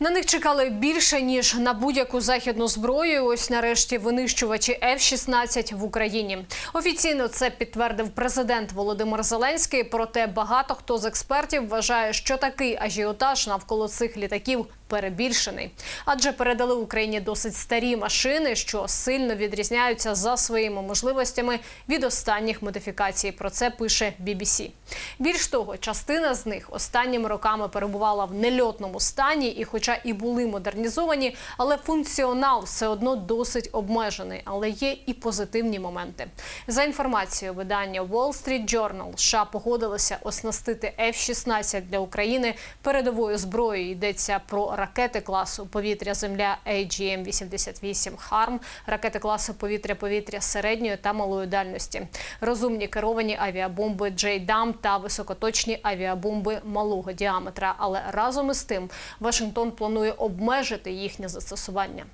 На них чекали більше ніж на будь-яку західну зброю. Ось нарешті винищувачі F-16 в Україні. Офіційно це підтвердив президент Володимир Зеленський. Проте багато хто з експертів вважає, що такий ажіотаж навколо цих літаків перебільшений, адже передали Україні досить старі машини, що сильно відрізняються за своїми можливостями від останніх модифікацій. Про це пише BBC. Більш того, частина з них останніми роками перебувала в нельотному стані, і, хоча і були модернізовані, але функціонал все одно досить обмежений. Але є і позитивні моменти. За інформацією видання Wall Street Journal, США погодилися оснастити F-16 для України передовою зброєю. Йдеться про ракети класу повітря-земля AGM-88 «Харм», ракети класу повітря-повітря середньої та малої дальності, розумні керовані авіабомби «Джейдам» та високоточні авіабомби малого діаметра. Але разом із тим Вашингтон планує обмежити їхнє застосування.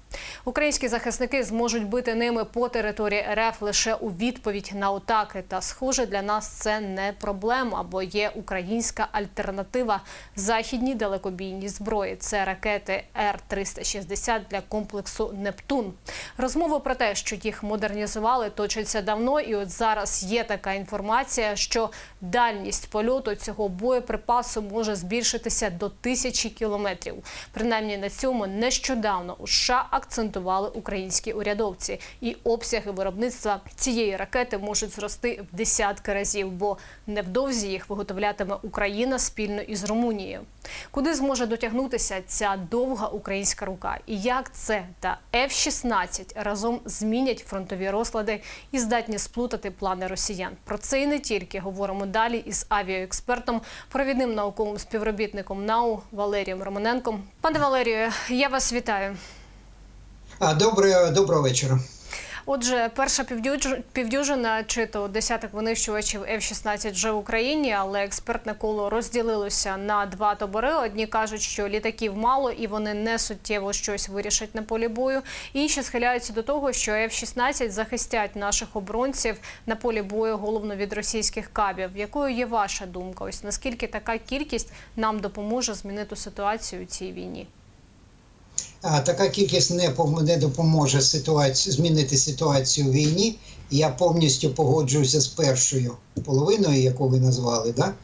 Українські захисники зможуть бити ними по території РФ лише у відповідь на атаки. Та схоже, для нас це не проблема, бо є українська альтернатива західній далекобійній зброї. Це ракети Р-360 для комплексу Нептун. Розмови про те, що їх модернізували, точаться давно, і от зараз є така інформація, що дальність польоту цього боєприпасу може збільшитися до тисячі кілометрів. Принаймні на цьому нещодавно у США акцентували українські урядовці, і обсяги виробництва цієї ракети можуть зрости в десятки разів, бо невдовзі їх виготовлятиме Україна спільно із Румунією. Куди зможе дотягнутися ця довга українська рука? І як це та F-16 разом змінять фронтові розклади і здатні сплутати плани росіян? Про це і не тільки говоримо далі із авіаекспертом, провідним науковим співробітником НАУ Валерієм Романенком. Пане Валерію, я вас вітаю. Доброго, доброго вечора. Отже, перша півдюж- півдюжина чи то десяток винищувачів F-16 вже в Україні, але експертне коло розділилося на два табори. Одні кажуть, що літаків мало і вони не суттєво щось вирішать на полі бою. Інші схиляються до того, що F-16 захистять наших оборонців на полі бою головно від російських кабів. Якою є ваша думка? Ось наскільки така кількість нам допоможе змінити ситуацію у цій війні? Така кількість не не допоможе ситуацію змінити ситуацію в війні. Я повністю погоджуюся з першою половиною, яку ви назвали, да?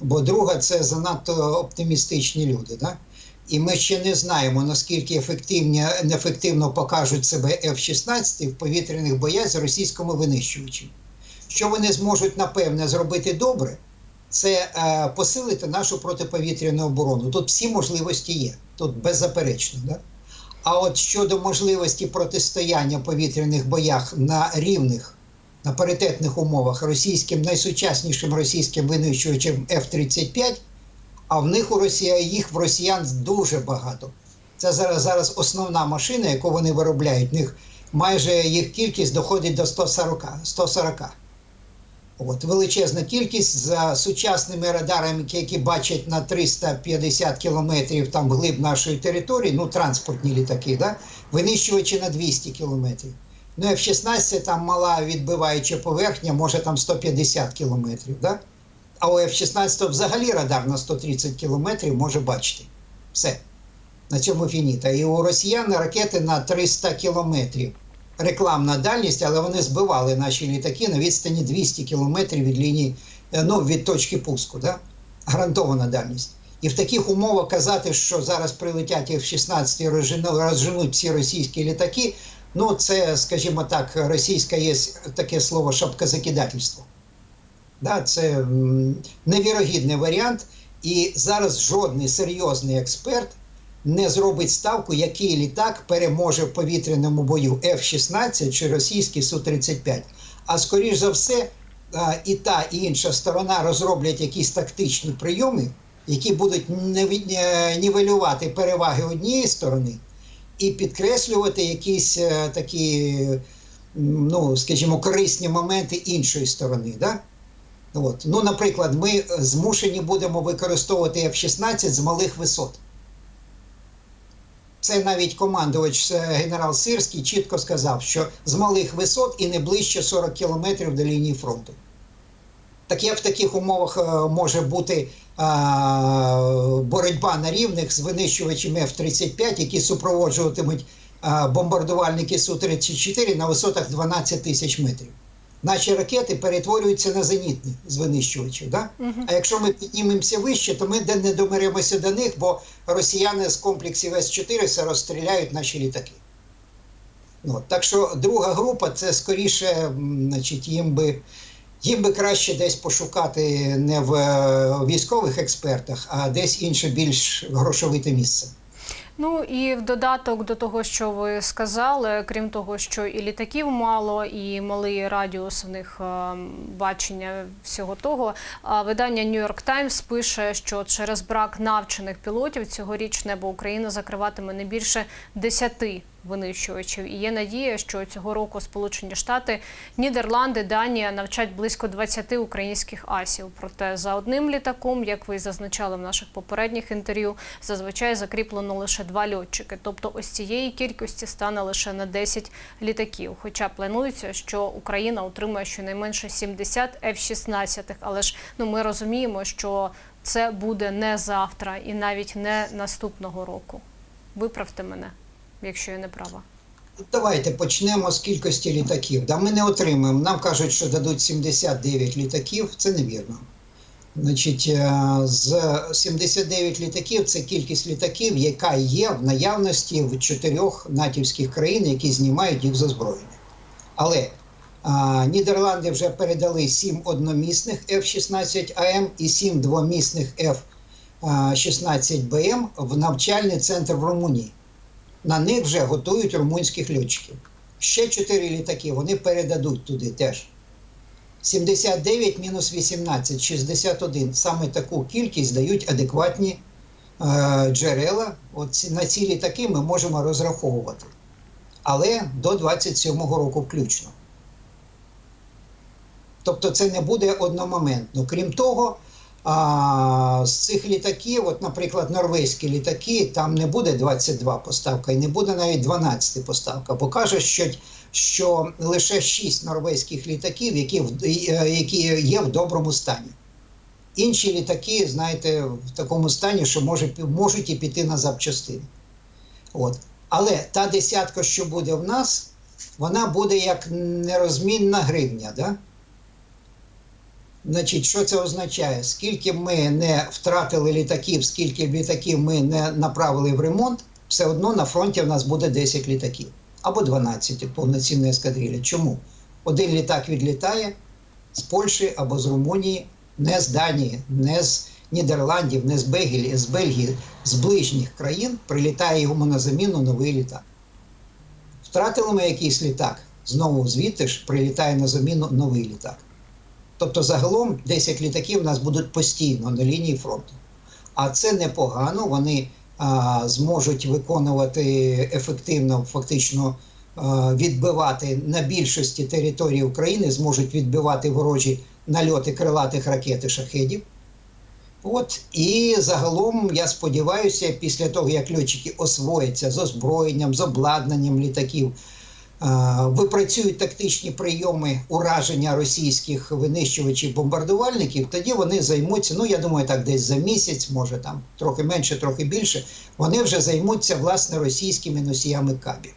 бо друга це занадто оптимістичні люди. Да? І ми ще не знаємо, наскільки ефективні, неефективно покажуть себе F-16 в повітряних боях з російськими винищувачами. Що вони зможуть, напевне, зробити добре, це е, посилити нашу протиповітряну оборону. Тут всі можливості є, тут беззаперечно. Да? А от щодо можливості протистояння в повітряних боях на рівних, на паритетних умовах російським найсучаснішим російським винищувачем F-35, а в них у Росії їх в росіян дуже багато. Це зараз зараз основна машина, яку вони виробляють. В них майже їх кількість доходить до 140. 140. От, величезна кількість за сучасними радарами, які бачать на 350 кілометрів там глиб нашої території, ну транспортні літаки, да? винищувачі на 200 кілометрів. Ну, F-16 там мала відбиваюча поверхня, може там 150 кілометрів. Да? А у F-16 взагалі радар на 130 кілометрів може бачити. Все. На цьому фініта. І у росіян ракети на 300 кілометрів рекламна дальність, але вони збивали наші літаки на відстані 200 кілометрів від лінії, е, ну, від точки пуску. Да? Гарантована дальність. І в таких умовах казати, що зараз прилетять F-16 і розженуть всі російські літаки, ну це, скажімо так, російське є таке слово шапкозакидательство. Да, це невірогідний варіант. І зараз жодний серйозний експерт не зробить ставку, який літак переможе в повітряному бою F-16 чи російський Су-35. А скоріш за все, і та, і інша сторона розроблять якісь тактичні прийоми, які будуть е, нівелювати переваги однієї сторони і підкреслювати якісь е, такі, ну, скажімо, корисні моменти іншої сторони. Да? От. Ну, наприклад, ми е, змушені будемо використовувати F-16 з малих висот. Це навіть командувач е, генерал Сирський чітко сказав, що з малих висот і не ближче 40 кілометрів до лінії фронту. Так як в таких умовах е, може бути е, боротьба на рівних з винищувачами F-35, які супроводжуватимуть бомбардувальники Су-34 на висотах 12 тисяч метрів? Наші ракети перетворюються на зенітні з винищувачів. Да? А якщо ми піднімемося вище, то ми не домиримося до них, бо росіяни з комплексів С-400 розстріляють наші літаки. Ну, так що друга група це скоріше, значить, їм би, їм би краще десь пошукати не в е, військових експертах, а десь інше більш грошовите місце. Ну і в додаток до того, що ви сказали, крім того, що і літаків мало, і малий радіус в них е, бачення всього того. Видання New York Times пише, що через брак навчених пілотів цьогоріч небо України закриватиме не більше 10 винищувачів. І є надія, що цього року Сполучені Штати, Нідерланди, Данія навчать близько 20 українських асів. Проте за одним літаком, як ви зазначали в наших попередніх інтерв'ю, зазвичай закріплено лише два льотчики. Тобто, ось цієї кількості стане лише на 10 літаків. Хоча планується, що Україна отримає щонайменше 70 F-16, але ж ну ми розуміємо, що це буде не завтра і навіть не наступного року. Виправте мене, якщо я не права. Давайте почнемо з кількості літаків. Да, ми не отримаємо. Нам кажуть, що дадуть 79 літаків. Це невірно. Значить, е, з 79 літаків це кількість літаків, яка є в наявності в чотирьох натівських країн, які знімають їх з озброєння. Але а, Нідерланди вже передали 7 одномісних F-16АМ і 7 двомісних F-16БМ в навчальний центр в Румунії. На них вже готують румунських льотчиків. Ще 4 літаки вони передадуть туди теж. 79 мінус 18, 61. Саме таку кількість дають адекватні е, джерела. От на ці літаки ми можемо розраховувати. Але до 27-го року включно. Тобто це не буде одномоментно. Крім того, а, з цих літаків, от, наприклад, норвезькі літаки, там не буде 22 поставка і не буде навіть 12 поставка, бо каже, що, що лише 6 норвезьких літаків, які, е, які є в доброму стані. Інші літаки, знаєте, в такому стані, що може, можуть і піти на запчастини. От. Але та десятка, що буде в нас, вона буде як нерозмінна гривня. Да? Значить, що це означає? Скільки ми не втратили літаків, скільки літаків ми не направили в ремонт, все одно на фронті в нас буде 10 літаків або 12 повноцінної ескадрилі. Чому? Один літак відлітає з Польщі або з Румунії, не з Данії, не з Нідерландів, не з Бельгії, з Бельгії, з ближніх країн прилітає йому на заміну новий літак. Втратили ми якийсь літак, знову звідти ж прилітає на заміну новий літак. Тобто, загалом 10 літаків у нас будуть постійно на лінії фронту. А це непогано. Вони а, зможуть виконувати ефективно, фактично а, відбивати на більшості території України, зможуть відбивати ворожі нальоти крилатих ракет і шахедів. От і загалом я сподіваюся, після того як льотчики освояться з озброєнням, з обладнанням літаків, випрацюють тактичні прийоми ураження російських винищувачів бомбардувальників, тоді вони займуться. Ну я думаю, так десь за місяць, може там трохи менше, трохи більше. Вони вже займуться власне російськими носіями кабів,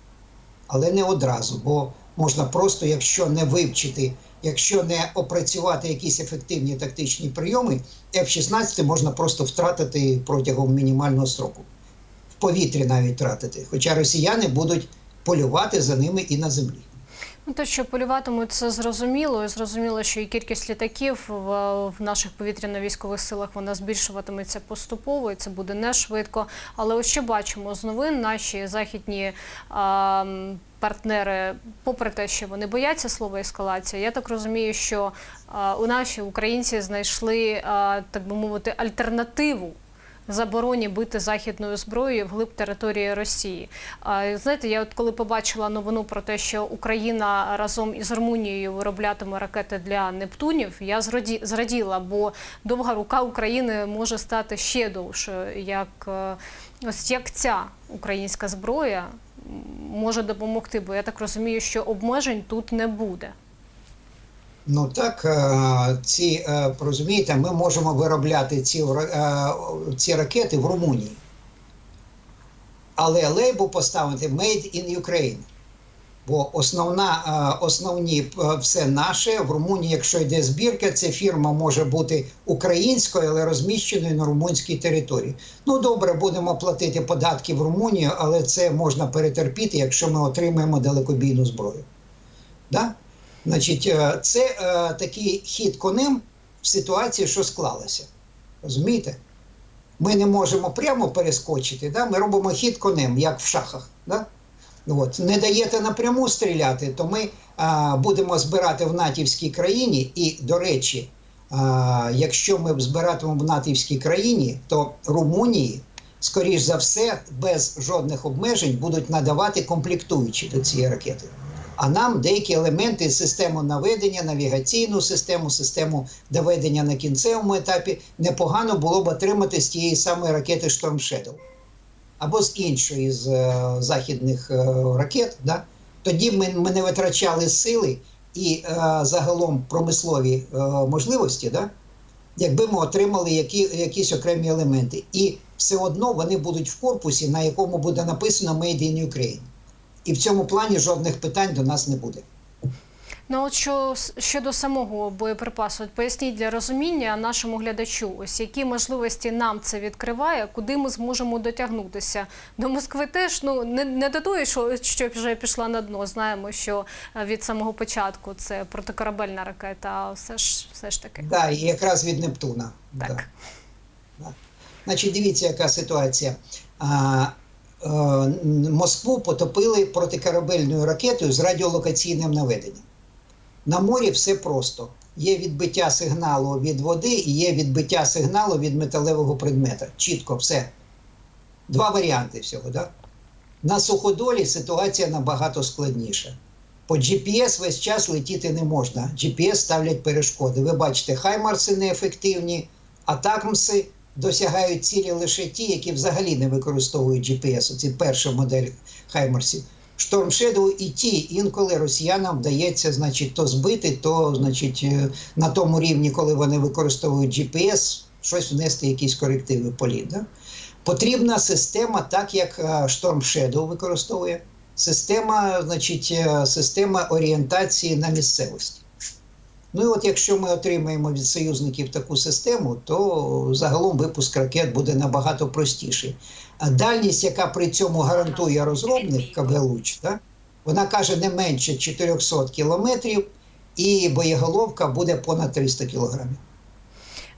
але не одразу, бо можна просто, якщо не вивчити, якщо не опрацювати якісь ефективні тактичні прийоми, F-16 можна просто втратити протягом мінімального строку. В повітрі навіть втратити. Хоча росіяни будуть полювати за ними і на землі. Ну, те, що полюватимуть, це зрозуміло. Зрозуміло, що і кількість літаків в, наших повітряно-військових силах вона збільшуватиметься поступово, і це буде не швидко. Але ось що бачимо з новин, наші західні а, партнери, попри те, що вони бояться слова ескалація, я так розумію, що а, у наші українці знайшли, а, так би мовити, альтернативу забороні бити західною зброєю вглиб території Росії. Знаєте, я от коли побачила новину про те, що Україна разом із Румунією вироблятиме ракети для Нептунів, я зраді- зраділа, бо довга рука України може стати ще довше, як е, ось як ця українська зброя може допомогти. Бо я так розумію, що обмежень тут не буде. Ну так, е, ці е, розумієте, ми можемо виробляти ці, е, ці ракети в Румунії. Але лейбл поставити Made in Ukraine. Бо основна, основні все наше в Румунії, якщо йде збірка, ця фірма може бути українською, але розміщеною на румунській території. Ну добре, будемо платити податки в Румунію, але це можна перетерпіти, якщо ми отримаємо далекобійну зброю. Да? Значить, е, це е, такий хід конем в ситуації, що склалася. Розумієте? Ми не можемо прямо перескочити, да? ми робимо хід конем, як в шахах. Да? От. Не даєте напряму стріляти, то ми а, будемо збирати в натівській країні. І, до речі, а, якщо ми збиратимемо в натівській країні, то Румунії, скоріш за все, без жодних обмежень будуть надавати комплектуючі до цієї ракети. А нам деякі елементи систему наведення, навігаційну систему, систему доведення на кінцевому етапі непогано було б отримати з тієї самої ракети Storm Shadow або з іншої з е, західних е, ракет. Да? Тоді ми, ми не витрачали сили і е, загалом промислові е, можливості, да? якби ми отримали які, якісь окремі елементи. І все одно вони будуть в корпусі, на якому буде написано Made in Ukraine. І в цьому плані жодних питань до нас не буде. Ну от що щодо самого боєприпасу, поясніть для розуміння нашому глядачу, ось які можливості нам це відкриває, куди ми зможемо дотягнутися. До Москви теж ну не, не до того, що, що вже пішла на дно. Знаємо, що е, від самого початку це протикорабельна ракета, а все ж все ж таки. Да, і якраз від Нептуна. Так. Да. Значить, дивіться, яка ситуація. А, Москву потопили протикорабельною ракетою з радіолокаційним наведенням. На морі все просто. Є відбиття сигналу від води і є відбиття сигналу від металевого предмета. Чітко все. Два варіанти всього. Да? На суходолі ситуація набагато складніша. По GPS весь час летіти не можна. GPS ставлять перешкоди. Ви бачите, хаймарси неефективні, а такмси досягають цілі лише ті, які взагалі не використовують GPS. Це перша модель хаймарсів. Storm Shadow і ті інколи росіянам вдається, значить, то збити, то значить, е, на тому рівні, коли вони використовують GPS, щось внести, якісь корективи політ. Да? Потрібна система, так як е, Storm Shadow використовує, система, значить, е, система орієнтації на місцевості. Ну і от якщо ми отримаємо від союзників таку систему, то загалом випуск ракет буде набагато простіший. А дальність, яка при цьому гарантує розробник Кабелуч, да, вона каже не менше 400 кілометрів, і боєголовка буде понад 300 кілограмів.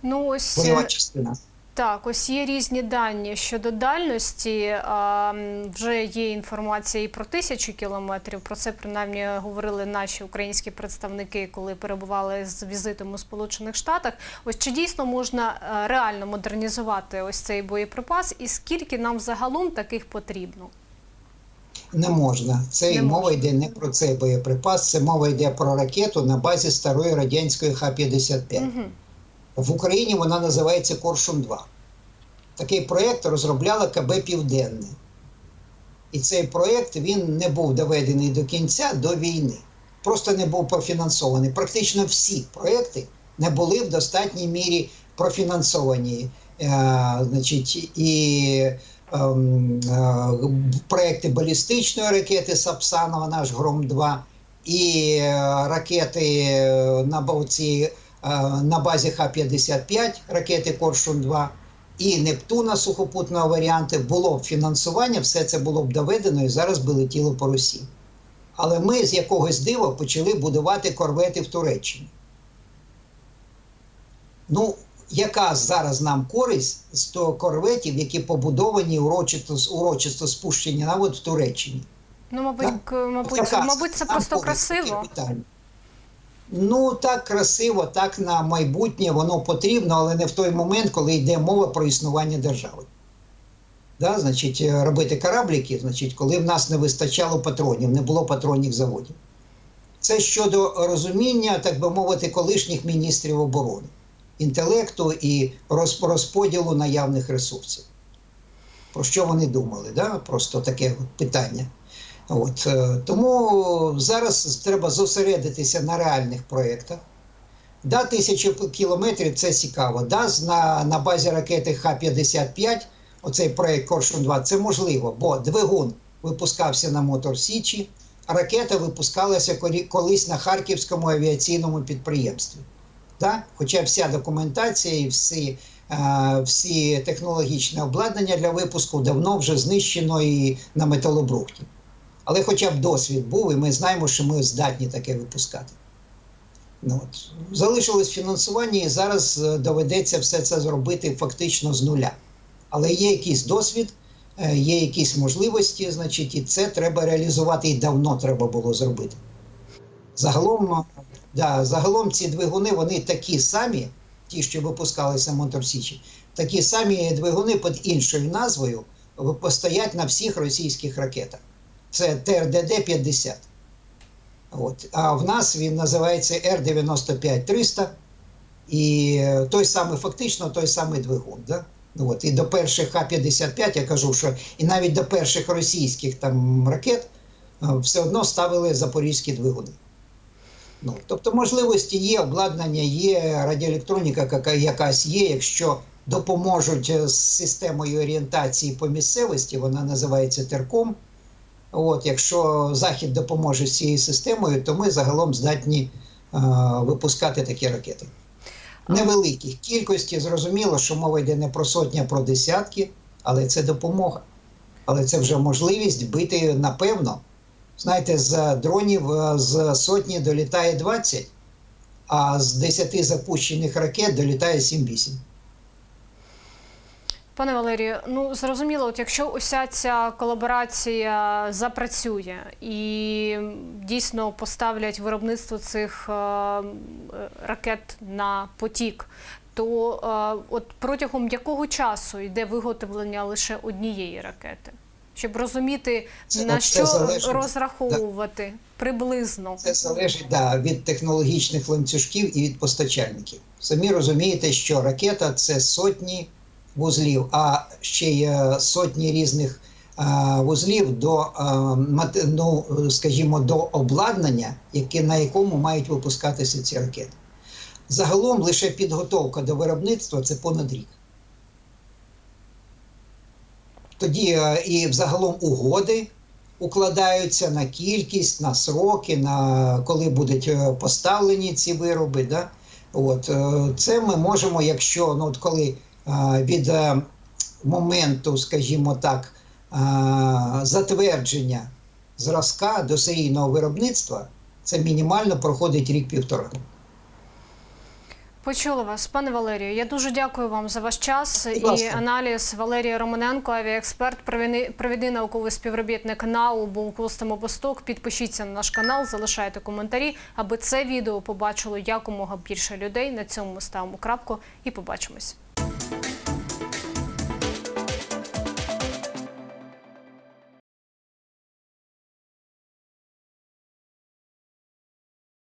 Ну ось Бойова е, частина. Так, ось є різні дані щодо дальності. А, вже є інформація і про тисячу кілометрів. Про це принаймні говорили наші українські представники, коли перебували з візитом у Сполучених Штатах. Ось чи дійсно можна е, реально модернізувати ось цей боєприпас, і скільки нам загалом таких потрібно? Не можна. Це Не мова можна. йде не про цей боєприпас, це мова йде про ракету на базі старої радянської Х-55. Угу. В Україні вона називається Коршун 2. Такий проєкт розробляла КБ Південне. І цей проєкт не був доведений до кінця до війни. Просто не був профінансований. Практично всі проєкти не були в достатній мірі профінансовані. Е, значить, і ем, е, проєкти балістичної ракети Сапсанова, наш Гром-2, і е, ракети на бавці на базі Х-55 ракети Коршун-2 і Нептуна сухопутного варіанти було б фінансування, все це було б доведено і зараз би летіло по Росії. Але ми з якогось дива почали будувати корвети в Туреччині. Ну, яка зараз нам користь з того корветів, які побудовані урочисто, урочисто спущені на в Туреччині? Ну, мабуть, Так. мабуть, мабуть, це просто красиво. питань? Ну, так красиво, так на майбутнє воно потрібно, але не в той момент, коли йде мова про існування держави. Да, значить, е, робити корабліки, значить, коли в нас не вистачало патронів, не було патронних заводів. Це щодо розуміння, так би мовити, колишніх міністрів оборони, інтелекту і розподілу наявних ресурсів. Про що вони думали? Да? Просто таке питання. От, е, тому зараз треба зосередитися на реальних проєктах, Да, тисячу кілометрів це цікаво. Да, на, на базі ракети Х-55, оцей проект Коршун 2 це можливо, бо двигун випускався на Мотор Січі, ракета випускалася колись на Харківському авіаційному підприємстві. Да? Хоча вся документація і всі, е, всі технологічне обладнання для випуску давно вже знищено і на металобрухті. Але хоча б досвід був, і ми знаємо, що ми здатні таке випускати. Ну, от. Залишилось фінансування, і зараз е, доведеться все це зробити фактично з нуля. Але є якийсь досвід, е, є якісь можливості, значить, і це треба реалізувати, і давно треба було зробити. Загалом, е, да, загалом ці двигуни вони такі самі, ті, що випускалися в Моторсічі, такі самі двигуни під іншою назвою постоять на всіх російських ракетах. Це ТРДД-50. От. А в нас він називається Р-95-300. І е, той самий, фактично той самий двигун. Да? От. І до перших Х-55 я кажу, що і навіть до перших російських там ракет е, все одно ставили запорізькі двигуни. Ну, тобто можливості є, обладнання є, радіоелектроніка якась є, якщо допоможуть е, з системою орієнтації по місцевості, вона називається Терком. От, якщо Захід допоможе з цією системою, то ми загалом здатні е, випускати такі ракети. Невеликих кількості, зрозуміло, що мова йде не про сотні, а про десятки, але це допомога. Але це вже можливість бити напевно. Знаєте, з дронів е, з сотні долітає 20, а з 10 запущених ракет долітає 7-8. Пане Валерію, ну зрозуміло, от якщо уся ця колаборація запрацює і дійсно поставлять виробництво цих е, ракет на потік, то е, от протягом якого часу йде виготовлення лише однієї ракети? Щоб розуміти, Це- на це що залежить, розраховувати приблизно. Це залежить да, від технологічних ланцюжків і від постачальників. Самі розумієте, що ракета це сотні вузлів, а ще є сотні різних е, вузлів до, е, ну, скажімо, до обладнання, яке, на якому мають випускатися ці ракети. Загалом лише підготовка до виробництва це понад рік. Тоді е, і взагалом угоди укладаються на кількість, на сроки, на коли будуть поставлені ці вироби. Да? От, це ми можемо, якщо ну, от коли від е, моменту, скажімо так, затвердження зразка до серійного виробництва, це мінімально проходить рік-півтора. Почула вас, пане Валерію. Я дуже дякую вам за ваш час і аналіз. Валерія Романенко, авіаексперт, провідний- науковий співробітник НАУ був Костем Обосток. Підпишіться на наш канал, залишайте коментарі, аби це відео побачило якомога більше людей. На цьому ми ставимо крапку і побачимось.